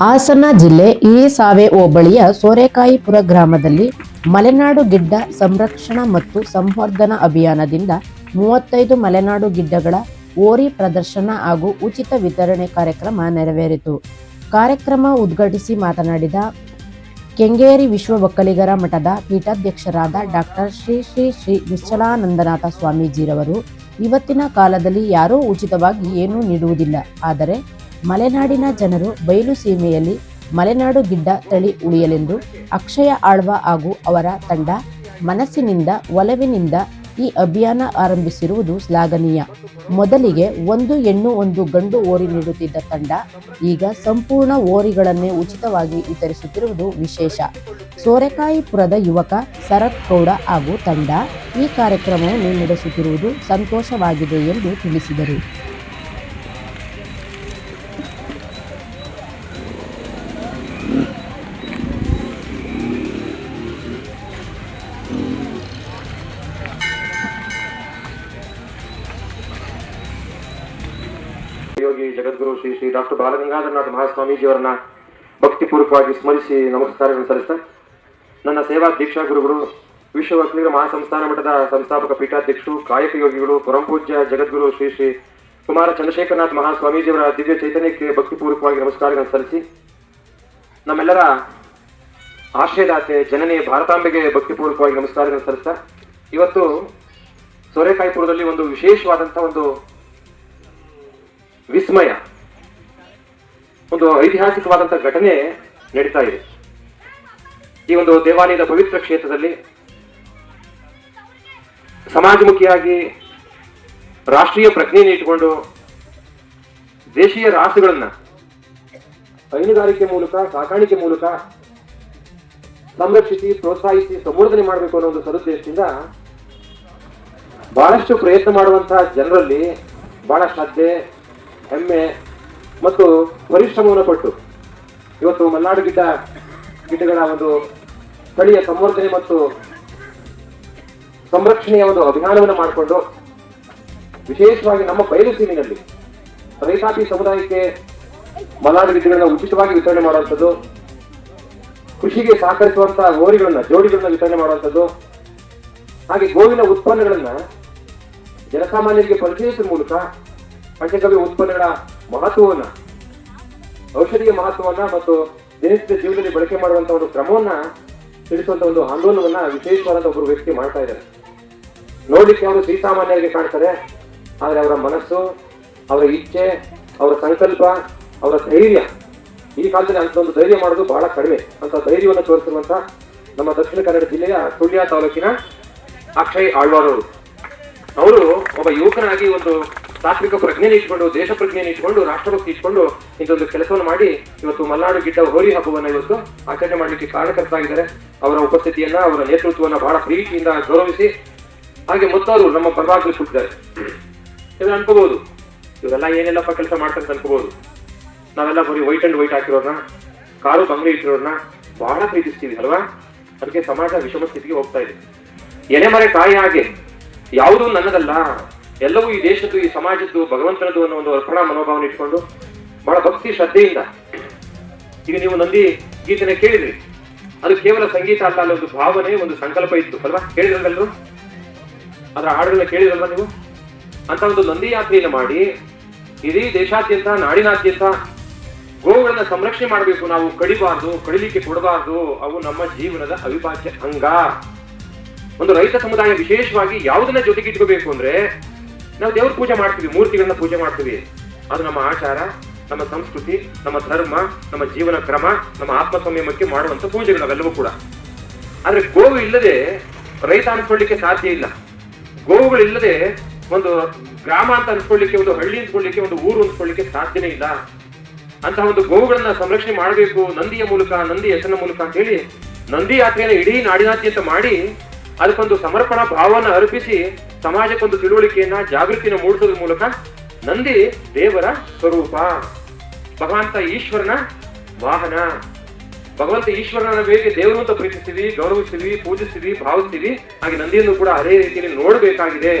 ಹಾಸನ ಜಿಲ್ಲೆ ಹಿರಿಸಾವೆ ಹೋಬಳಿಯ ಸೋರೆಕಾಯಿಪುರ ಗ್ರಾಮದಲ್ಲಿ ಮಲೆನಾಡು ಗಿಡ್ಡ ಸಂರಕ್ಷಣಾ ಮತ್ತು ಸಂವರ್ಧನಾ ಅಭಿಯಾನದಿಂದ ಮೂವತ್ತೈದು ಮಲೆನಾಡು ಗಿಡ್ಡಗಳ ಓರಿ ಪ್ರದರ್ಶನ ಹಾಗೂ ಉಚಿತ ವಿತರಣೆ ಕಾರ್ಯಕ್ರಮ ನೆರವೇರಿತು. ಕಾರ್ಯಕ್ರಮ ಉದ್ಘಾಟಿಸಿ ಮಾತನಾಡಿದ ಕೆಂಗೇರಿ ವಿಶ್ವ ಒಕ್ಕಲಿಗರ ಮಠದ ಪೀಠಾಧ್ಯಕ್ಷರಾದ ಡಾಕ್ಟರ್ ಶ್ರೀ ಶ್ರೀ ಶ್ರೀ ನಿಶ್ಚಲಾನಂದನಾಥ ಸ್ವಾಮೀಜಿರವರು, ಇವತ್ತಿನ ಕಾಲದಲ್ಲಿ ಯಾರೂ ಉಚಿತವಾಗಿ ಏನೂ ನೀಡುವುದಿಲ್ಲ. ಆದರೆ ಮಲೆನಾಡಿನ ಜನರು ಬಯಲು ಸೀಮೆಯಲ್ಲಿ ಮಲೆನಾಡು ಗಿಡ್ಡ ತಳಿ ಉಳಿಯಲೆಂದು ಅಕ್ಷಯ ಆಳ್ವ ಹಾಗೂ ಅವರ ತಂಡ ಮನಸ್ಸಿನಿಂದ ಒಲವಿನಿಂದ ಈ ಅಭಿಯಾನ ಆರಂಭಿಸಿರುವುದು ಶ್ಲಾಘನೀಯ. ಮೊದಲಿಗೆ ಒಂದು ಹೆಣ್ಣು ಒಂದು ಗಂಡು ಓರಿ ನೀಡುತ್ತಿದ್ದ ತಂಡ ಈಗ ಸಂಪೂರ್ಣ ಓರಿಗಳನ್ನೇ ಉಚಿತವಾಗಿ ವಿತರಿಸುತ್ತಿರುವುದು ವಿಶೇಷ. ಸೋರೆಕಾಯಿಪುರದ ಯುವಕ ಶರತ್ ಗೌಡ ಹಾಗೂ ತಂಡ ಈ ಕಾರ್ಯಕ್ರಮವನ್ನು ನಡೆಸುತ್ತಿರುವುದು ಸಂತೋಷವಾಗಿದೆ ಎಂದು ತಿಳಿಸಿದರು. ಜಗದ್ಗುರು ಶ್ರೀ ಶ್ರೀ ಡಾಕ್ಟರ್ ಬಾಲಗಂಗಾಧರನಾಥ ಮಹಾಸ್ವಾಮೀಜಿಯವರನ್ನ ಭಕ್ತಿಪೂರ್ವಕವಾಗಿ ಸ್ಮರಿಸಿ ನಮಸ್ಕಾರಗಳನ್ನು ಸಲ್ಲಿಸ್ತಾ ನನ್ನ ಸೇವಾ ದೀಕ್ಷಾ ಗುರುಗಳು ವಿಶ್ವ ವಕೀಲರ ಮಹಾಸಂಸ್ಥಾನ ಮಠದ ಸಂಸ್ಥಾಪಕ ಪೀಠಾಧ್ಯಕ್ಷರು, ಕಾಯಕ ಯೋಗಿಗಳು ಪರಮಪೂಜ್ಯ ಜಗದ್ಗುರು ಶ್ರೀ ಶ್ರೀ ಕುಮಾರ ಚಂದ್ರಶೇಖರನಾಥ್ ಮಹಾಸ್ವಾಮೀಜಿಯವರ ದಿವ್ಯ ಚೈತನ್ಯಕ್ಕೆ ಭಕ್ತಿಪೂರ್ವಕವಾಗಿ ನಮಸ್ಕಾರಗಳನ್ನು ಸಲ್ಲಿಸಿ ನಮ್ಮೆಲ್ಲರ ಆಶ್ರಯದಾತೆ ಜನನಿ ಭಾರತಾಂಬೆಗೆ ಭಕ್ತಿಪೂರ್ವಕವಾಗಿ ನಮಸ್ಕಾರಗಳನ್ನು ಸಲ್ಲಿಸ್ತಾ ಇವತ್ತು ಸೋರೆಕಾಯಿಪುರದಲ್ಲಿ ಒಂದು ವಿಶೇಷವಾದಂತಹ ಒಂದು ವಿಸ್ಮಯ. ಒಂದು ಐತಿಹಾಸಿಕವಾದಂತಹ ಘಟನೆ ನಡೀತಾ ಇದೆ. ಈ ಒಂದು ದೇವಾಲಯದ ಪವಿತ್ರ ಕ್ಷೇತ್ರದಲ್ಲಿ ಸಮಾಜಮುಖಿಯಾಗಿ ರಾಷ್ಟ್ರೀಯ ಪ್ರಜ್ಞೆಯನ್ನು ಇಟ್ಟುಕೊಂಡು ದೇಶೀಯ ರಾಸುಗಳನ್ನ ಹೈನುಗಾರಿಕೆ ಮೂಲಕ, ಸಾಕಾಣಿಕೆ ಮೂಲಕ ಸಂರಕ್ಷಿಸಿ, ಪ್ರೋತ್ಸಾಹಿಸಿ, ಸಂವರ್ಧನೆ ಮಾಡಬೇಕು ಅನ್ನೋ ಒಂದು ಸದುದ್ದೇಶದಿಂದ ಬಹಳಷ್ಟು ಪ್ರಯತ್ನ ಮಾಡುವಂತಹ ಜನರಲ್ಲಿ ಬಹಳ ಶ್ರದ್ಧೆ ಹೆಮ್ಮೆ ಮತ್ತು ಪರಿಶ್ರಮವನ್ನು ಕೊಟ್ಟು ಇವತ್ತು ಮಲೆನಾಡು ಗಿಡ್ಡ ಗಿಡ್ಡಗಳ ಒಂದು ಸ್ಥಳೀಯ ಸಂವರ್ಧನೆ ಮತ್ತು ಸಂರಕ್ಷಣೆಯ ಒಂದು ಅಭಿಯಾನವನ್ನು ಮಾಡಿಕೊಂಡು ವಿಶೇಷವಾಗಿ ನಮ್ಮ ಬಯಲು ಸೀಮಿನಲ್ಲಿ ರೈತಾಪಿ ಸಮುದಾಯಕ್ಕೆ ಮಲೆನಾಡು ಗಿಡ್ಡಗಳನ್ನ ಉಚಿತವಾಗಿ ವಿತರಣೆ ಮಾಡುವಂಥದ್ದು, ಕೃಷಿಗೆ ಸಹಕರಿಸುವಂತಹ ಗೋರಿಗಳನ್ನ ಜೋಡಿಗಳನ್ನ ವಿತರಣೆ ಮಾಡುವಂಥದ್ದು, ಹಾಗೆ ಗೋವಿನ ಉತ್ಪನ್ನಗಳನ್ನ ಜನಸಾಮಾನ್ಯರಿಗೆ ಪರಿಚಯಿಸುವ ಮೂಲಕ ಪಂಚಗವ್ಯ ಉತ್ಪನ್ನಗಳ ಮಹತ್ವವನ್ನ, ಔಷಧಿಯ ಮಹತ್ವವನ್ನ ಮತ್ತು ದಿನನಿತ್ಯ ಜೀವನದಲ್ಲಿ ಬಳಕೆ ಮಾಡುವಂತ ಒಂದು ಕ್ರಮವನ್ನ ತಿಳಿಸುವಂತ ಒಂದು ಆಂದೋಲನವನ್ನ ವಿಶೇಷವಾದ ಒಬ್ಬರು ವ್ಯಕ್ತಿ ಮಾಡ್ತಾ ಇದ್ದಾರೆ. ನೋಡ್ಲಿಕ್ಕೆ ಅವರು ಶ್ರೀಸಾಮಾನ್ಯರಿಗೆ ಕಾಣ್ತಾರೆ ಆದರೆ ಅವರ ಮನಸ್ಸು, ಅವರ ಇಚ್ಛೆ, ಅವರ ಸಂಕಲ್ಪ, ಅವರ ಧೈರ್ಯ, ಈ ಕಾಲದಲ್ಲಿ ಅಂತ ಒಂದು ಧೈರ್ಯ ಮಾಡೋದು ಬಹಳ ಕಡಿಮೆ. ಅಂತ ಧೈರ್ಯವನ್ನು ತೋರಿಸಿರುವಂತ ನಮ್ಮ ದಕ್ಷಿಣ ಕನ್ನಡ ಜಿಲ್ಲೆಯ ಸುಳ್ಯ ತಾಲೂಕಿನ ಅಕ್ಷಯ್ ಆಳ್ವಾರ್ ಅವರು ಅವರು ಒಬ್ಬ ಯುವಕನಾಗಿ ಒಂದು ತಾತ್ವಿಕ ಪ್ರಜ್ಞೆನ ಇಟ್ಕೊಂಡು, ದೇಶ ಪ್ರಜ್ಞೆನ ಇಟ್ಕೊಂಡು, ರಾಷ್ಟ್ರಭಕ್ತಿ ಇಟ್ಕೊಂಡು ಇಂಥೊಂದು ಕೆಲಸವನ್ನು ಮಾಡಿ ಇವತ್ತು ಮಲ್ನಾಡು ಗಿಡ್ಡ ಹೋರಿ ಹಬ್ಬವನ್ನ ಇವತ್ತು ಆಚರಣೆ ಮಾಡಲಿಕ್ಕೆ ಕಾರಣಕರ್ತರಾಗಿದ್ದಾರೆ ಅವರ ಉಪಸ್ಥಿತಿಯನ್ನ, ಅವರ ನೇತೃತ್ವವನ್ನ ಬಹಳ ಪ್ರೀತಿಯಿಂದ ಗೌರವಿಸಿ ಹಾಗೆ ಮತ್ತವರು ನಮ್ಮ ಪರವಾಗಿ ಸುಟ್ಟಿದ್ದಾರೆ. ಇದನ್ನ ಅನ್ಕೋಬಹುದು. ಇವರೆಲ್ಲ ಏನೆಲ್ಲಪ್ಪ ಕೆಲಸ ಮಾಡ್ತಾರೆ ಅಂತ ಅನ್ಕೋಬಹುದು. ನಾವೆಲ್ಲ ಬರೀ ವೈಟ್ ಅಂಡ್ ವೈಟ್ ಹಾಕಿರೋರ್ನ ಕಾರು ಬಂಗ್ಲೆ ಇಟ್ಟಿರೋರ್ನ ಬಹಳ ಪ್ರೀತಿಸ್ತೀವಿ, ಅಲ್ವಾ? ಅದಕ್ಕೆ ಸಮಾಜ ವಿಷಮ ಸ್ಥಿತಿಗೆ ಹೋಗ್ತಾ ಇದೆ. ಎಲೆ ಮರೆ ಕಾಯಿ ಹಾಗೆ, ಯಾವುದೂ ನನ್ನದಲ್ಲ. ಎಲ್ಲವೂ ಈ ದೇಶದ್ದು, ಈ ಸಮಾಜದ್ದು, ಭಗವಂತನದ್ದು ಅನ್ನೋ ಒಂದು ಅರ್ಪಣಾ ಮನೋಭಾವನೆ ಇಟ್ಕೊಂಡು ಬಹಳ ಭಕ್ತಿ, ಶ್ರದ್ಧೆಯಿಂದ ಈಗ ನೀವು ನಂದಿ ಗೀತೆನ ಕೇಳಿದ್ರಿ. ಅದು ಕೇವಲ ಸಂಗೀತ ಅಲ್ಲ ಅಲ್ಲ, ಒಂದು ಭಾವನೆ, ಒಂದು ಸಂಕಲ್ಪ ಇತ್ತು, ಅಲ್ವಾ? ಕೇಳಿದ್ರಲ್ರು ಅದರ ಹಾಡುಗಳನ್ನ ಕೇಳಿದ್ರಲ್ವಾ ನೀವು? ಅಂತ ಒಂದು ನಂದಿ ಯಾತ್ರೆಯನ್ನು ಮಾಡಿ ಇಡೀ ದೇಶಾದ್ಯಂತ, ನಾಡಿನಾದ್ಯಂತ ಗೋವುಗಳನ್ನ ಸಂರಕ್ಷಣೆ ಮಾಡಬೇಕು. ನಾವು ಕಡಿಬಾರ್ದು, ಕಡಿಲಿಕ್ಕೆ ಕೊಡಬಾರ್ದು. ಅವು ನಮ್ಮ ಜೀವನದ ಅವಿಭಾಜ್ಯ ಅಂಗ. ಒಂದು ರೈತ ಸಮುದಾಯ ವಿಶೇಷವಾಗಿ ಯಾವುದನ್ನ ಜೊತೆಗಿಟ್ಕೋಬೇಕು ಅಂದ್ರೆ ನಾವು ದೇವ್ರ ಪೂಜೆ ಮಾಡ್ತೀವಿ, ಮೂರ್ತಿಗಳನ್ನ ಪೂಜೆ ಮಾಡ್ತೀವಿ. ಅದು ನಮ್ಮ ಆಚಾರ, ನಮ್ಮ ಸಂಸ್ಕೃತಿ, ನಮ್ಮ ಧರ್ಮ, ನಮ್ಮ ಜೀವನ ಕ್ರಮ, ನಮ್ಮ ಆತ್ಮ ಸಂಯಮಕ್ಕೆ ಮಾಡುವಂತ ಪೂಜೆಗಳು ಅವೆಲ್ಲವೂ ಕೂಡ. ಆದ್ರೆ ಗೋವು ಇಲ್ಲದೆ ರೈತ ಅನ್ಸ್ಕೊಳ್ಳಿಕ್ಕೆ ಸಾಧ್ಯ ಇಲ್ಲ. ಗೋವುಗಳಿಲ್ಲದೆ ಒಂದು ಗ್ರಾಮ ಅಂತ ಅನ್ಸ್ಕೊಳ್ಳಿಕ್ಕೆ ಒಂದು ಹಳ್ಳಿ ಅನ್ಸ್ಕೊಳ್ಳಿಕ್ಕೆ ಒಂದು ಊರು ಅನ್ಸ್ಕೊಳ್ಳಿಕ್ಕೆ ಸಾಧ್ಯನೇ ಇಲ್ಲ. ಅಂತಹ ಒಂದು ಗೋವುಗಳನ್ನ ಸಂರಕ್ಷಣೆ ಮಾಡಬೇಕು, ನಂದಿಯ ಮೂಲಕ, ನಂದಿ ಹೆಸರಿನ ಮೂಲಕ ಅಂತ ಹೇಳಿ ನಂದಿ ಯಾತ್ರೆಯನ್ನು ಇಡೀ ನಾಡಿನಾದ್ಯಂತ ಮಾಡಿ ಅದಕ್ಕೊಂದು ಸಮರ್ಪಣಾ ಭಾವವನ್ನು ಅರ್ಪಿಸಿ ಸಮಾಜಕ್ಕೊಂದು ತಿಳುವಳಿಕೆಯನ್ನ ಜಾಗೃತಿನ ಮೂಡಿಸೋದ್ರ ಮೂಲಕ ನಂದಿ ದೇವರ ಸ್ವರೂಪ. ಭಗವಂತ ಈಶ್ವರನ ವಾಹನ. ಭಗವಂತ ಈಶ್ವರನ ಹೇಗೆ ದೇವರು ಅಂತ ಪ್ರೀತಿಸ್ತೀವಿ, ಗೌರವಿಸ್ತೀವಿ, ಪೂಜಿಸ್ತೀವಿ, ಭಾವಿಸ್ತೀವಿ. ಹಾಗೆ ನಂದಿಯನ್ನು ಕೂಡ ಅದೇ ರೀತಿಯಲ್ಲಿ ನೋಡಬೇಕಾಗಿದೆ.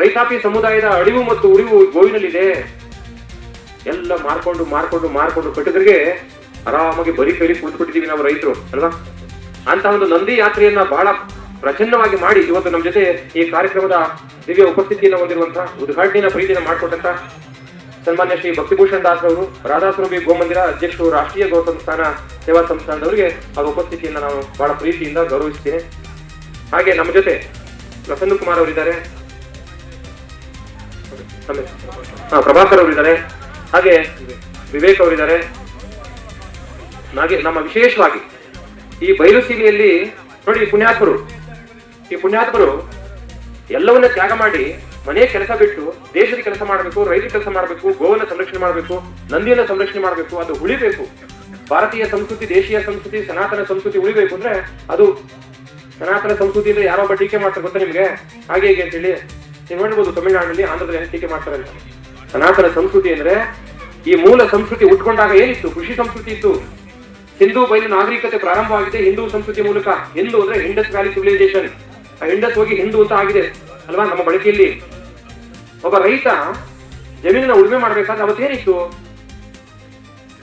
ರೈತಾಪಿ ಸಮುದಾಯದ ಅಳಿವು ಮತ್ತು ಉಳಿವು ಗೋವಿನಲ್ಲಿದೆ. ಎಲ್ಲ ಮಾರ್ಕೊಂಡು ಮಾರ್ಕೊಂಡು ಮಾರ್ಕೊಂಡು ಕಟ್ಟಿದ್ರಿಗೆ ಆರಾಮಾಗಿ ಬರಿ ಕೈಲಿ ಕುಳಿತುಕೊಟ್ಟಿದ್ದೀವಿ ನಾವು ರೈತರು, ಅಲ್ವಾ? ಅಂತ ಒಂದು ನಂದಿ ಯಾತ್ರೆಯನ್ನ ಬಹಳ ಪ್ರಚನ್ನವಾಗಿ ಮಾಡಿ ಇವತ್ತು ನಮ್ಮ ಜೊತೆ ಈ ಕಾರ್ಯಕ್ರಮದ ದಿವ್ಯ ಉಪಸ್ಥಿತಿಯನ್ನು ಹೊಂದಿರುವಂತಹ ಉದ್ಘಾಟನೆಯ ಪ್ರೀತಿಯನ್ನು ಮಾಡಿಕೊಟ್ಟಂತ ಸನ್ಮಾನ್ಯ ಶ್ರೀ ಭಕ್ತಿಭೂಷಣ್ ದಾಸ್ ಅವರು ರಾಧಾಸ್ವರೂಪಿ ಗೋಮಂದಿರ ಅಧ್ಯಕ್ಷರು ರಾಷ್ಟ್ರೀಯ ಗೋ ಸಂಸ್ಥಾನ ಸೇವಾ ಸಂಸ್ಥಾನದವರಿಗೆ ಅವರ ಉಪಸ್ಥಿತಿಯನ್ನು ನಾನು ಬಹಳ ಪ್ರೀತಿಯಿಂದ ಗೌರವಿಸ್ತೀನಿ ಹಾಗೆ ನಮ್ಮ ಜೊತೆ ಪ್ರಸನ್ನ ಕುಮಾರ್ ಅವರಿದ್ದಾರೆ. ಪ್ರಭಾಕರ್. ಅವರಿದ್ದಾರೆ. ಹಾಗೆ ವಿವೇಕ್ ಅವರಿದ್ದಾರೆ. ಹಾಗೆ ನಮ್ಮ ವಿಶೇಷವಾಗಿ ಈ ಬಯಲುಸೀಮೆಯಲ್ಲಿ ನೋಡಿ ಪುಣ್ಯಾತ್ಮರು. ಈ ಪುಣ್ಯಾತ್ಮರು ಎಲ್ಲವನ್ನ ತ್ಯಾಗ ಮಾಡಿ ಮನೆ ಕೆಲಸ ಬಿಟ್ಟು ದೇಶದ ಕೆಲಸ ಮಾಡಬೇಕು ರೈತ ಕೆಲಸ ಮಾಡಬೇಕು, ಗೋವನ್ನ ಸಂರಕ್ಷಣೆ ಮಾಡಬೇಕು, ನಂದಿಯನ್ನ ಸಂರಕ್ಷಣೆ ಮಾಡಬೇಕು, ಅದು ಉಳಿಬೇಕು. ಭಾರತೀಯ ಸಂಸ್ಕೃತಿ, ದೇಶೀಯ ಸಂಸ್ಕೃತಿ, ಸನಾತನ ಸಂಸ್ಕೃತಿ ಉಳಿಬೇಕು ಅಂದ್ರೆ ಅದು ಸನಾತನ ಸಂಸ್ಕೃತಿ ಅಂದ್ರೆ ಯಾರೋ ಒಬ್ಬ ಟೀಕೆ ಮಾಡ್ತಾರೆ ಗೊತ್ತಾ ನಿಮ್ಗೆ? ಹಾಗೆ ಹೀಗೆ ಅಂತೇಳಿ ನೀವು ನೋಡ್ಬೋದು ತಮಿಳುನಾಡಿನಲ್ಲಿ ಆಂಧ್ರದಲ್ಲಿ ಟೀಕೆ ಮಾಡ್ತಾರೆ ಅಂತ. ಸನಾತನ ಸಂಸ್ಕೃತಿ ಅಂದ್ರೆ ಈ ಮೂಲ ಸಂಸ್ಕೃತಿ ಉಟ್ಕೊಂಡಾಗ ಏನಿತ್ತು? ಕೃಷಿ ಸಂಸ್ಕೃತಿ ಇತ್ತು. ಸಿಂಧು ಬಯಲು ನಾಗರಿಕತೆ ಪ್ರಾರಂಭವಾಗಿದೆ ಹಿಂದೂ ಸಂಸ್ಕೃತಿ ಮೂಲಕ. ಹಿಂದೂ ಅಂದ್ರೆ ಇಂಡಸ್ ವ್ಯಾಲಿ ಸಿವಿಲೈಸೇಷನ್. ಇಂಡಸ್ ಹೋಗಿ ಹಿಂದೂ ಅಂತ ಆಗಿದೆ. ಅಲ್ವಾ, ನಮ್ಮ ಬಳಕೆಯಲ್ಲಿ? ಒಬ್ಬ ರೈತ ಜಮೀನಿನ ಉಳುಮೆ ಮಾಡ್ಬೇಕಾದ್ರೆ ಅವತ್ತೇನಿತ್ತು?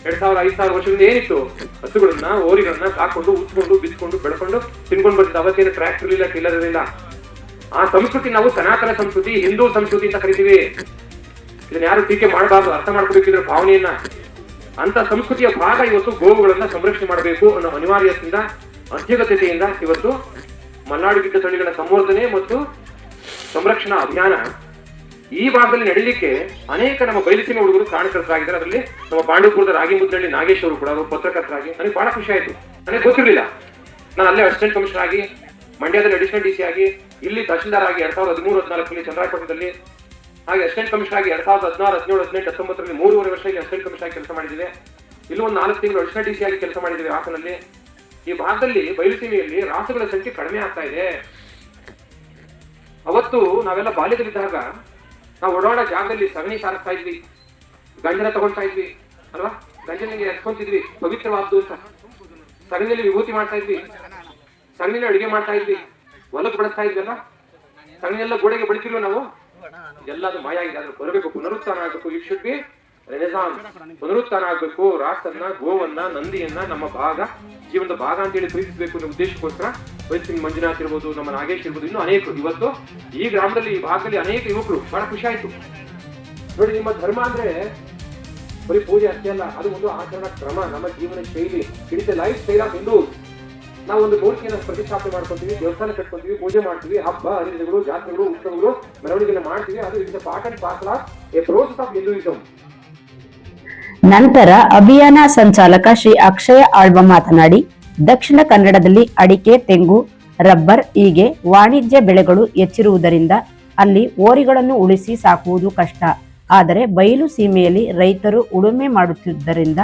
ಎರಡ್ ಸಾವಿರ, ಐದ್ ಸಾವಿರ ವರ್ಷದಿಂದ ಏನಿತ್ತು? ಹಸುಗಳನ್ನ ಓರಿಗಳನ್ನ ಸಾಕೊಂಡು ಉತ್ಕೊಂಡು ಬಿತ್ಕೊಂಡು, ಬೆಳ್ಕೊಂಡು ತಿನ್ಕೊಂಡು ಬರ್ತಿದ್ದ ಅವತ್ತೇನು ಟ್ರ್ಯಾಕ್ಟರ್ ಇಲ್ಲ ಟಿಲ್ಲರ್ ಇರಲಿಲ್ಲ. ಆ ಸಂಸ್ಕೃತಿ ನಾವು ಸನಾತನ ಸಂಸ್ಕೃತಿ, ಹಿಂದೂ ಸಂಸ್ಕೃತಿ ಅಂತ ಕರಿತೀವಿ. ಇದನ್ನ ಯಾರು ಟೀಕೆ ಮಾಡಬಾರ್ದು, ಅರ್ಥ ಮಾಡ್ಕೋಬೇಕಿದ್ರೆ ಭಾವನೆಯನ್ನ. ಅಂತ ಸಂಸ್ಕೃತಿಯ ಭಾಗ ಇವತ್ತು ಗೋವುಗಳನ್ನ ಸಂರಕ್ಷಣೆ ಮಾಡಬೇಕು ಅನ್ನೋ ಅನಿವಾರ್ಯತೆಯಿಂದ, ಅತ್ಯಗತ್ಯತೆಯಿಂದ ಇವತ್ತು ಮಲ್ನಾಡು ಗಿಡ್ಡ ತಳಿಗಳ ಸಂವರ್ಧನೆ ಮತ್ತು ಸಂರಕ್ಷಣಾ ಅಭಿಯಾನ. ಈ ಭಾಗದಲ್ಲಿ ನಡೀಲಿಕ್ಕೆ ಅನೇಕ ನಮ್ಮ ಬಯಲುಸೀಮೆ ಹುಡುಗರು ಕಾರಣಕರ್ತರಾಗಿದ್ದಾರೆ ಅದರಲ್ಲಿ ನಮ್ಮ ಪಾಂಡವಪುರದ ರಾಗಿ ಮುದ್ದಳ್ಳಿ ನಾಗೇಶ್ ಅವರು ಕೂಡ ಅವರು ಪತ್ರಕರ್ತರಾಗಿ. ನನಗೆ ಬಹಳ ಖುಷಿ ಆಯಿತು. ನನಗೆ ಗೊತ್ತಿರಲಿಲ್ಲ. ನಾನು ಅಲ್ಲೇ ಅಸಿಸ್ಟೆಂಟ್ ಕಮಿಷನರ್ ಆಗಿ, ಮಂಡ್ಯದಲ್ಲಿ ಅಡಿಷನಲ್ ಡಿ ಸಿ ಆಗಿ, ಇಲ್ಲಿ ತಹಶೀಲ್ದಾರ್ ಆಗಿ ಎರಡ್ ಸಾವಿರದ ಹದಿಮೂರು ಹದಿನಾಲ್ಕರಲ್ಲಿ ಚಂದ್ರಾಪಟ್ಟಣದಲ್ಲಿ ಹಾಗೆ ಅಸಿಸ್ಟೆಂಟ್ ಕಮಿಷನರ್ ಆಗಿ ಎರಡ್ ಸಾವಿರದ ಹದಿನಾರು, ಹದಿನೇಳು, ಹದಿನೆಂಟು, ಹತ್ತೊಂಬತ್ತರಲ್ಲಿ ಮೂರುವರೆ ವರ್ಷ ಇಲ್ಲಿ ಅಸಿಸ್ಟೆಂಟ್ ಕಮಿಷನರ್ ಆಗಿ ಕೆಲಸ ಮಾಡಿದ್ದೇವೆ. ಇಲ್ಲಿ ಒಂದು ನಾಲ್ಕು ತಿಂಗಳು ಅಡಿಷನಲ್ ಡಿ ಸಿ ಆಗಿ ಕೆಲಸ ಮಾಡಿದ್ದೇವೆ ಹಾಸನಲ್ಲಿ. ಈ ಭಾಗದಲ್ಲಿ ಬಯಲುಸೀಮೆಯಲ್ಲಿ ರಾಸುಗಳ ಸಂಖ್ಯೆ ಕಡಿಮೆ ಆಗ್ತಾ ಇದೆ. ಅವತ್ತು ನಾವೆಲ್ಲ ಬಾಲ್ಯದಲ್ಲಿದ್ದಾಗ ನಾವು ಓಡಾಡೋ ಜಾಗದಲ್ಲಿ ಸಗಣಿ ಸಾರಿಸ್ತಾ ಇದ್ವಿ. ಗಂಜನ ತಗೊಳ್ತಾ ಇದ್ವಿ, ಅಲ್ವಾ? ಗಂಜನಿಗೆ ಎತ್ಕೊಂತಿದ್ವಿ, ಪವಿತ್ರವಾದ್ದು ಅಂತ. ಸಗಣಿಯಲ್ಲಿ ವಿಭೂತಿ ಮಾಡ್ತಾ ಇದ್ವಿ, ಸಗಣಿನ ಅಡಿಗೆ ಮಾಡ್ತಾ ಇದ್ವಿ, ಹೊಲಕ್ಕೆ ಬಳಸ್ತಾ ಇದ್ವಲ್ಲ? ಸಗಣಿಯೆಲ್ಲ ಗೋಡೆಗೆ ಬಳಿತಿಲ್ವ ನಾವು? ಎಲ್ಲ ಅದು ಮಾಯ ಆಗಿದೆ ಅದ್ರ ಬರಬೇಕು, ಪುನರುತ್ಥಾನ ಆಗಬೇಕು ಇಟ್ ಶುಡ್ ಬಿ ರೆನೆಸಾನ್ಸ್. ಪುನರುತ್ಥಾನ ಆಗಬೇಕು ರಾಸನ್ನ ಗೋವನ್ನ, ನಂದಿಯನ್ನ, ನಮ್ಮ ಭಾಗ ಜೀವನದ ಭಾಗ ಅಂತ ಹೇಳಿ ಪ್ರೀತಿಸಬೇಕು ಅನ್ನೋ ಉದ್ದೇಶಕ್ಕೋಸ್ಕರ ವೈದ್ಯ ಮಂಜುನಾಥ್ ಇರ್ಬೋದು, ನಮ್ಮ ನಾಗೇಶ್ ಇರ್ಬೋದು, ಇನ್ನೂ ಅನೇಕರು. ಇವತ್ತು ಈ ಗ್ರಾಮದಲ್ಲಿ, ಈ ಭಾಗದಲ್ಲಿ ಅನೇಕ ಯುವಕರು, ಬಹಳ ಖುಷಿ ಆಯ್ತು ನೋಡಿ, ನಿಮ್ಮ ಧರ್ಮ ಅಂದ್ರೆ ಬರೀ ಪೂಜೆ ಅಷ್ಟೇ ಅಲ್ಲ, ಅದು ಒಂದು ಆಚರಣಾ ಕ್ರಮ. ನಮ್ಮ ಜೀವನ ಶೈಲಿ it lifestyle of Hindu. ನಾವು ಒಂದು ಮೂರ್ತಿಯನ್ನು ಪ್ರತಿಷ್ಠಾಪನೆ ಮಾಡ್ಕೊತೀವಿ, ದೇವಸ್ಥಾನ ಕಟ್ಕೊತೀವಿ, ಪೂಜೆ ಮಾಡ್ತೀವಿ, ಹಬ್ಬ, ಹರಿದಿನಗಳು, ಜಾತ್ರೆಗಳು, ಉತ್ಸವಗಳು ಮೆರವಣಿಗೆಲ್ಲ ಮಾಡ್ತೀವಿ. ಅದು ಇದರಿಂದ part and a process of Hinduism ನಂತರ ಅಭಿಯಾನ ಸಂಚಾಲಕ ಶ್ರೀ ಅಕ್ಷಯ ಆಳ್ವ ಮಾತನಾಡಿ, ದಕ್ಷಿಣ ಕನ್ನಡದಲ್ಲಿ ಅಡಿಕೆ, ತೆಂಗು, ರಬ್ಬರ್ ಹೀಗೆ ವಾಣಿಜ್ಯ ಬೆಳೆಗಳು ಹೆಚ್ಚಿರುವುದರಿಂದ ಅಲ್ಲಿ ಓರಿಗಳನ್ನು ಉಳಿಸಿ ಸಾಕುವುದು ಕಷ್ಟ. ಆದರೆ ಬಯಲು ಸೀಮೆಯಲ್ಲಿ ರೈತರು ಉಳುಮೆ ಮಾಡುತ್ತಿದ್ದರಿಂದ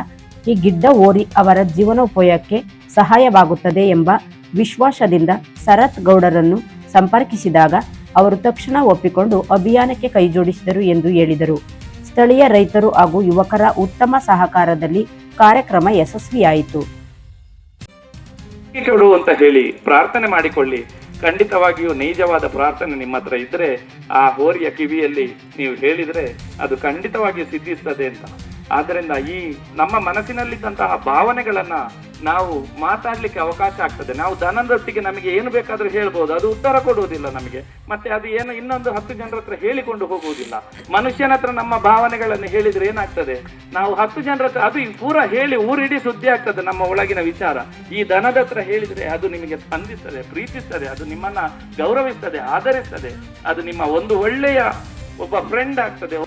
ಈ ಗಿಡ್ಡ ಓರಿ ಅವರ ಜೀವನೋಪಾಯಕ್ಕೆ ಸಹಾಯವಾಗುತ್ತದೆ ಎಂಬ ವಿಶ್ವಾಸದಿಂದ ಶರತ್ ಗೌಡರನ್ನು ಸಂಪರ್ಕಿಸಿದಾಗ ಅವರು ತಕ್ಷಣ ಒಪ್ಪಿಕೊಂಡು ಅಭಿಯಾನಕ್ಕೆ ಕೈಜೋಡಿಸಿದರು ಎಂದು ಹೇಳಿದರು. ಸ್ಥಳೀಯ ರೈತರು ಹಾಗೂ ಯುವಕರ ಉತ್ತಮ ಸಹಕಾರದಲ್ಲಿ ಕಾರ್ಯಕ್ರಮ ಯಶಸ್ವಿಯಾಯಿತು. ಕೊಡು ಅಂತ ಹೇಳಿ ಪ್ರಾರ್ಥನೆ ಮಾಡಿಕೊಳ್ಳಿ. ಖಂಡಿತವಾಗಿಯೂ ನೈಜವಾದ ಪ್ರಾರ್ಥನೆ ನಿಮ್ಮ ಹತ್ರ ಇದ್ರೆ ಆ ಹೋರಿಯ ಕಿವಿಯಲ್ಲಿ ನೀವು ಹೇಳಿದ್ರೆ ಅದು ಖಂಡಿತವಾಗಿಯೂ ಸಿದ್ಧಿಸ್ತದೆ ಅಂತ. ಆದ್ದರಿಂದ ಈ ನಮ್ಮ ಮನಸ್ಸಿನಲ್ಲಿದ್ದಂತಹ ಭಾವನೆಗಳನ್ನ ನಾವು ಮಾತಾಡ್ಲಿಕ್ಕೆ ಅವಕಾಶ ಆಗ್ತದೆ. ನಾವು ದನದೊಟ್ಟಿಗೆ ನಮಗೆ ಏನು ಬೇಕಾದ್ರೂ ಹೇಳ್ಬೋದು. ಅದು ಉತ್ತರ ಕೊಡುವುದಿಲ್ಲ ನಮಗೆ. ಮತ್ತೆ ಅದು ಏನು ಇನ್ನೊಂದು ಹತ್ತು ಜನರ ಹತ್ರ ಹೇಳಿಕೊಂಡು ಹೋಗುವುದಿಲ್ಲ. ಮನುಷ್ಯನ ಹತ್ರ ನಮ್ಮ ಭಾವನೆಗಳನ್ನು ಹೇಳಿದ್ರೆ ಏನಾಗ್ತದೆ? ನಾವು ಹತ್ತು ಜನರ ಹತ್ರ ಅದು ಪೂರ ಹೇಳಿ ಊರಿಡೀ ಸುದ್ದಿ ಆಗ್ತದೆ ನಮ್ಮ ಒಳಗಿನ ವಿಚಾರ. ಈ ದನದ ಹತ್ರ ಹೇಳಿದ್ರೆ ಅದು ನಿಮಗೆ ಸ್ಪಂದಿಸ್ತದೆ, ಪ್ರೀತಿಸ್ತದೆ, ಅದು ನಿಮ್ಮನ್ನ ಗೌರವಿಸ್ತದೆ, ಆಧರಿಸ್ತದೆ. ಅದು ನಿಮ್ಮ ಒಂದು ಒಳ್ಳೆಯ ಒಬ್ಬ ಫ್ರೆಂಡ್ ಆಗ್ತದೆ.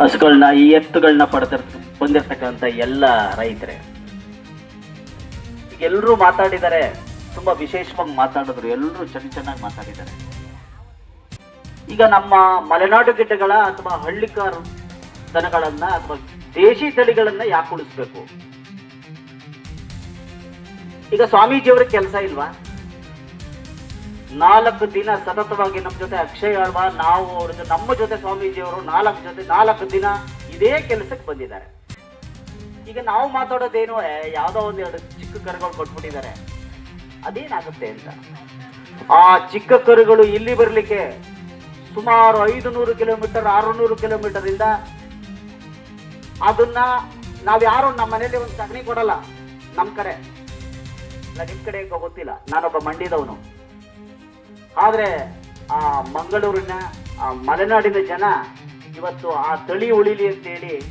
ಹಸುಗಳನ್ನ, ಈ ಎತ್ತುಗಳನ್ನ ಪಡೆದಿರ್, ಬಂದಿರ್ತಕ್ಕಂಥ ಎಲ್ಲ ರೈತರೇ. ಎಲ್ಲರೂ ಮಾತಾಡಿದ್ದಾರೆ ತುಂಬಾ ವಿಶೇಷವಾಗಿ ಮಾತಾಡಿದ್ರು ಎಲ್ಲರೂ ಚೆನ್ನ ಚೆನ್ನಾಗಿ ಮಾತಾಡಿದ್ದಾರೆ. ಈಗ ನಮ್ಮ ಮಲೆನಾಡು ಗಿಡ್ಡಗಳ ಅಥವಾ ಹಳ್ಳಿಕಾರ ದನಗಳನ್ನ ಅಥವಾ ದೇಶಿ ತಳಿಗಳನ್ನ ಯಾಕೆ ಉಳಿಸ್ಬೇಕು? ಈಗ ಸ್ವಾಮೀಜಿಯವರ ಕೆಲಸ ಇಲ್ವಾ? ನಾಲ್ಕು ದಿನ ಸತತವಾಗಿ ನಮ್ಮ ಜೊತೆ ಅಕ್ಷಯ್ ಆಳ್ವ, ನಾವು ಅವ್ರ ಜೊತೆ ನಮ್ಮ ಜೊತೆ ಸ್ವಾಮೀಜಿಯವರು ನಾಲ್ಕು ಜೊತೆ, ನಾಲ್ಕು ದಿನ ಇದೇ ಕೆಲಸಕ್ಕೆ ಬಂದಿದ್ದಾರೆ. ಈಗ ನಾವು ಮಾತಾಡೋದೇನು ಯಾವುದೋ ಒಂದು ಎರಡು ಚಿಕ್ಕ ಕರುಗಳು ಕೊಟ್ಬಿಟ್ಟಿದ್ದಾರೆ. ಅದೇನಾಗುತ್ತೆ ಅಂತ. ಆ ಚಿಕ್ಕ ಕರುಗಳು ಇಲ್ಲಿ ಬರಲಿಕ್ಕೆ ಸುಮಾರು ಐದು ನೂರು ಕಿಲೋಮೀಟರ್, ಆರುನೂರು ಕಿಲೋಮೀಟರ್ ಇಂದ ಅದನ್ನ ನಾವು ಯಾರು ನಮ್ಮ ಮನೇಲಿ ಒಂದು ಸಗಣಿ ಕೊಡಲ್ಲ ನಮ್ಮ ಕಡೆ. ನಿಮ್ ಕಡೆ ಗೊತ್ತಿಲ್ಲ. ನಾನೊಬ್ಬ ಮಂಡ್ಯದವನು ಆದ್ರೆ, ಆ, ಮಂಗಳೂರಿನ, ಆ, ಮಲೆನಾಡಿನ ಜನ ಇವತ್ತು ಆ ತಳಿ ಉಳಿಲಿ ಅಂತೇಳಿ,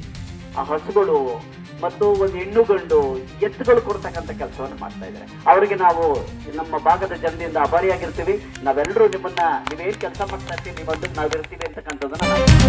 ಆ, ಹಸುಗಳು ಮತ್ತು ಒಂದು ಹೆಣ್ಣು ಗಂಡು ಎತ್ತುಗಳು ಕೊಡ್ತಕ್ಕಂಥ ಕೆಲಸವನ್ನು ಮಾಡ್ತಾ ಇದ್ದಾರೆ. ಅವರಿಗೆ ನಾವು ನಮ್ಮ ಭಾಗದ ಜನದಿಂದ ಆಭಾರಿಯಾಗಿರ್ತೀವಿ. ನಾವೆಲ್ಲರೂ ನಿಮ್ಮನ್ನ ನೀವೇನು ಕೆಲಸ ಮಾಡ್ತಾ ಇರ್ತೀವಿ ನಾವು ನಾವಿರ್ತೀವಿ ಅಂತಕ್ಕಂಥದ್ದನ್ನ ನಾನು